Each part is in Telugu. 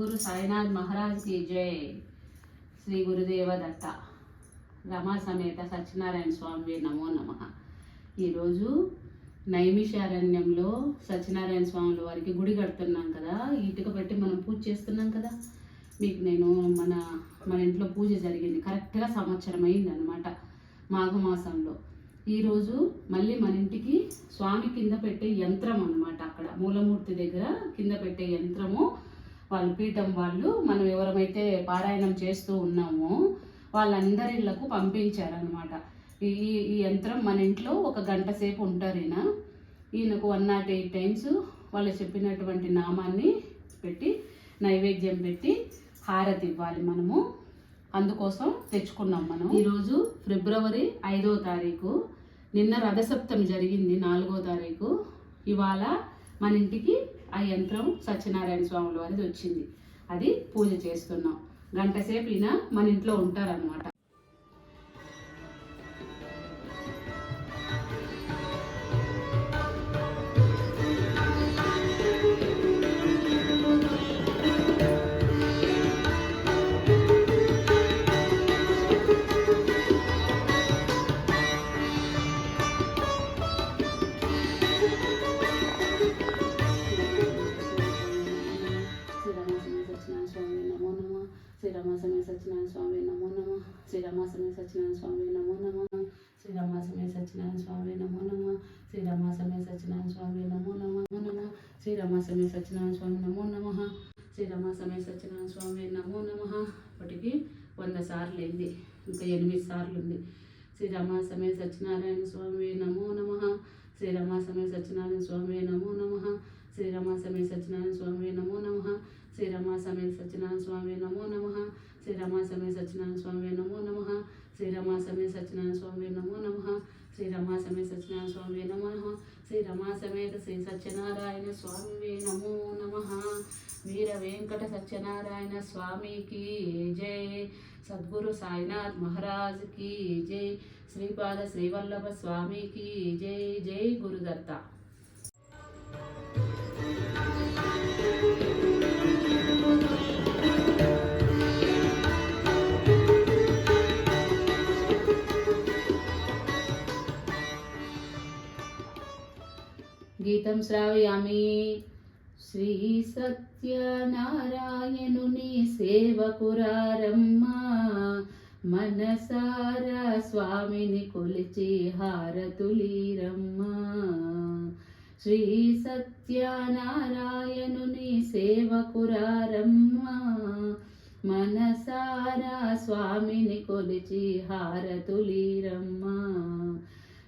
సద్గురు సాయినాథ్ మహారాజ్కి జై. శ్రీ గురుదేవ దత్త రమా సమేత సత్యనారాయణ స్వామి నమో నమ. ఈరోజు నైమిషారణ్యంలో సత్యనారాయణ స్వాముల వారికి గుడి కడుతున్నాం కదా. ఇటుక పెట్టి మనం పూజ చేస్తున్నాం కదా. మీకు నేను మన మన ఇంట్లో పూజ జరిగింది. కరెక్ట్గా సంవత్సరం అయింది అనమాట మాఘమాసంలో ఈరోజు మళ్ళీ మన ఇంటికి స్వామి కింద పెట్టే యంత్రం అన్నమాట అక్కడ. మూలమూర్తి దగ్గర కింద పెట్టే యంత్రము వాళ్ళు పీఠం వాళ్ళు మనం ఎవరమైతే పారాయణం చేస్తూ ఉన్నామో వాళ్ళందరి ఇళ్ళకు పంపించారనమాట ఈ ఈ యంత్రం మన ఇంట్లో ఒక గంట సేపు ఉంటారు ఈయనకు వన్ నాట్ ఎయిట్ టైమ్స్ వాళ్ళు చెప్పినటువంటి నామాన్ని పెట్టి నైవేద్యం పెట్టి హారతి ఇవ్వాలి మనము. అందుకోసం తెచ్చుకున్నాం మనం. ఈరోజు ఫిబ్రవరి ఐదో తారీఖు. నిన్న రథసప్తమి జరిగింది నాలుగో తారీఖు. ఇవాళ మన ఇంటికి ఆ యంత్రం సత్యనారాయణ స్వాముల వారిది వచ్చింది. అది పూజ చేస్తున్నాం. గంట సేపు ఈయన మన ఇంట్లో ఉంటారనమాట శ్రీరామాసమే సత్యనారాయణ స్వామి నమో నమ శ్రీరామాసమే సత్యనారాయణ స్వామి నమో నమ శ్రీరామాసమే సత్యనారాయణ స్వామి నమో నమ శ్రీరామాసమే సత్యనారాయణ స్వామి నమో నమ నమ శ్రీరామాసమే సత్యనారాయణ స్వామి నమో నమ శ్రీరామాసమే సత్యనారాయణ స్వామి నమో నమ ఇప్పటికి వంద సార్లు అయింది ఇంకా ఎనిమిది సార్లు ఉంది శ్రీరామాసమే సత్యనారాయణ స్వామి నమో నమ శ్రీరామాసమే సత్యనారాయణ స్వామి నమో నమ శ్రీరామాసమే సత్యనారాయణ స్వామి నమో నమ శ్రీరమా సమేత సత్యనారాయణ స్వామి నమో నమ. శ్రీరమా సమేత సత్యనారాయణ స్వామి నమో నమ. శ్రీరమా సమేత సత్యనారాయణ స్వామి నమో నమ. శ్రీరమా సమేత సత్యనారాయణ స్వామి నమ శ్రీరమా సమేత శ్రీ సత్యనారాయణ స్వామి నమో నమ. వీర వెంకట సత్యనారాయణ స్వామికి జయ సద్గురు సాయినాథ్ మహారాజ్కి జై. శ్రీపాద శ్రీవల్లభ స్వామికి జై. జై గురుదత్త. గీతం శ్రావయామి. శ్రీ సత్యనారాయణుని సేవకురారమ్మా మనసారా స్వామిని కొలిచి హారతులీరమ్మా. శ్రీ సత్యనారాయణుని సేవకురారమ్మా మనసారా స్వామిని కొలిచి హారతులీరమ్మా.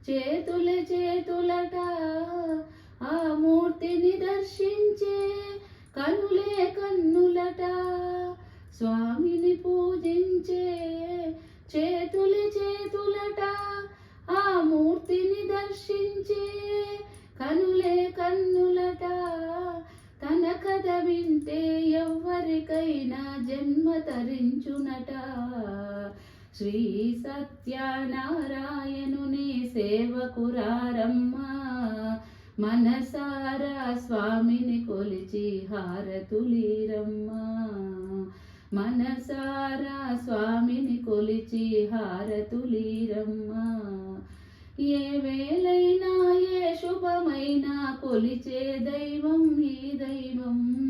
చేతుల చేతులట ఆ మూర్తిని దర్శించే కనులే కన్నులట. స్వామిని పూజించే చేతుల చేతులట ఆ మూర్తిని దర్శించే కనులే కన్నులట. తన కథ వింటే ఎవ్వరికైనా జన్మ తరించునట. శ్రీ సత్యనారాయణుని సేవకురారమ్మా మనసారా స్వామిని కొలిచి హారతులీరమ్మా. మనసారా స్వామిని కొలిచి హారతులీరమ్మా. ఏ వేలైనా ఏ శుభమైనా కొలిచే దైవం ఈ దైవం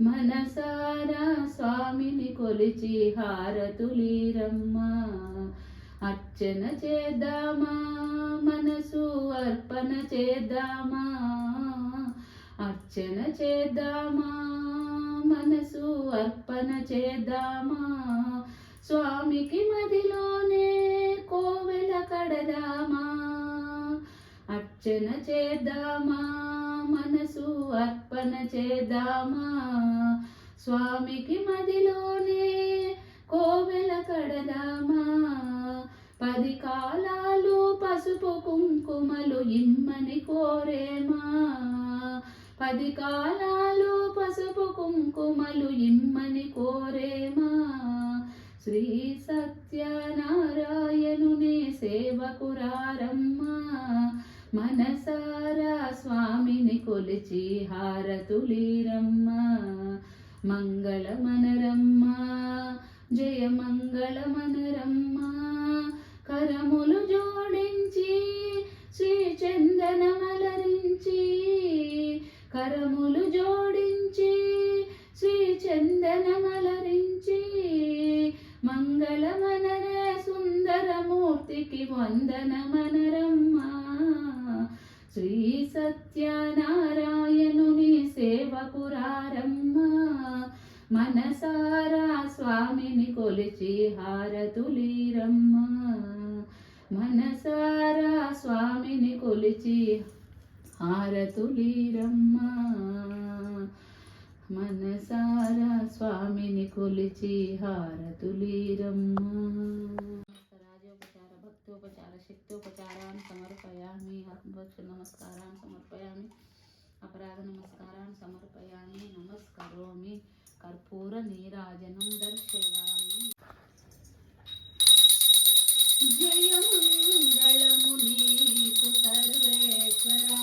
మనసారా స్వామిని కొలిచి హారతులీరమ్మా. అర్చన చేద్దామా? మనసు అర్పణ చేద్దామా? అర్చన చేద్దామా? మనసు అర్పణ చేద్దామా? స్వామికి మదిలోనే కోవెల కడదామా? అర్చన చేద్దామా? మనసు అర్పణ చేద్దామా? స్వామికి మదిలోనే కోవెల కడదామా? పది కాలాలు పసుపు కుంకుమలు ఇమ్మని కోరేమా? పది కాలాలు పసుపు కుంకుమలు ఇమ్మని కోరేమా? శ్రీ సత్యనారాయణుని సేవకురా మనసారా స్వామిని కొలిచి హారతులీరమ్మ. మంగళ మనరమ్మ జయ మంగళమనరమ్మా కరములు జోడించి శ్రీ చందనమలరించి. కరములు జోడించి శ్రీ చందనమలరించి. మంగళమనరే సుందరమూర్తికి వందనమన శ్రీ సత్యనారాయణుని సేవకురారమ్మ మనసారా స్వామిని కొలిచి హారతులీరమ్మ. మనసారా స్వామిని కొలిచి హారతులీరమ్మ. మనసారా స్వామిని కొలిచి హారతులీరమ్మ. రాజోపచార భక్తోపచార శక్తోపచారాన్ని సమర్పయామి. ఆత్మవక్ష నమస్కారాన్ని సమర్పయామి. అపరాధ నమస్కారాన్ని సమర్పయామి. నమస్కరోమి. కర్పూర నీరాజనం దర్శయామి. జయమంగళము నీకు సర్వేశ్వర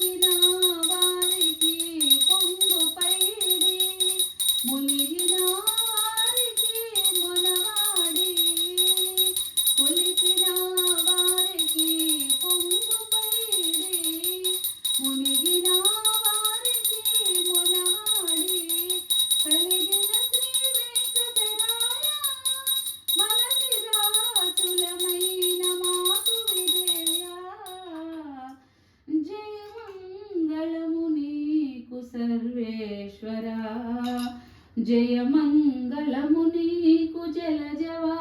की राम జయమంగళము నీకు జలజవాసినికి.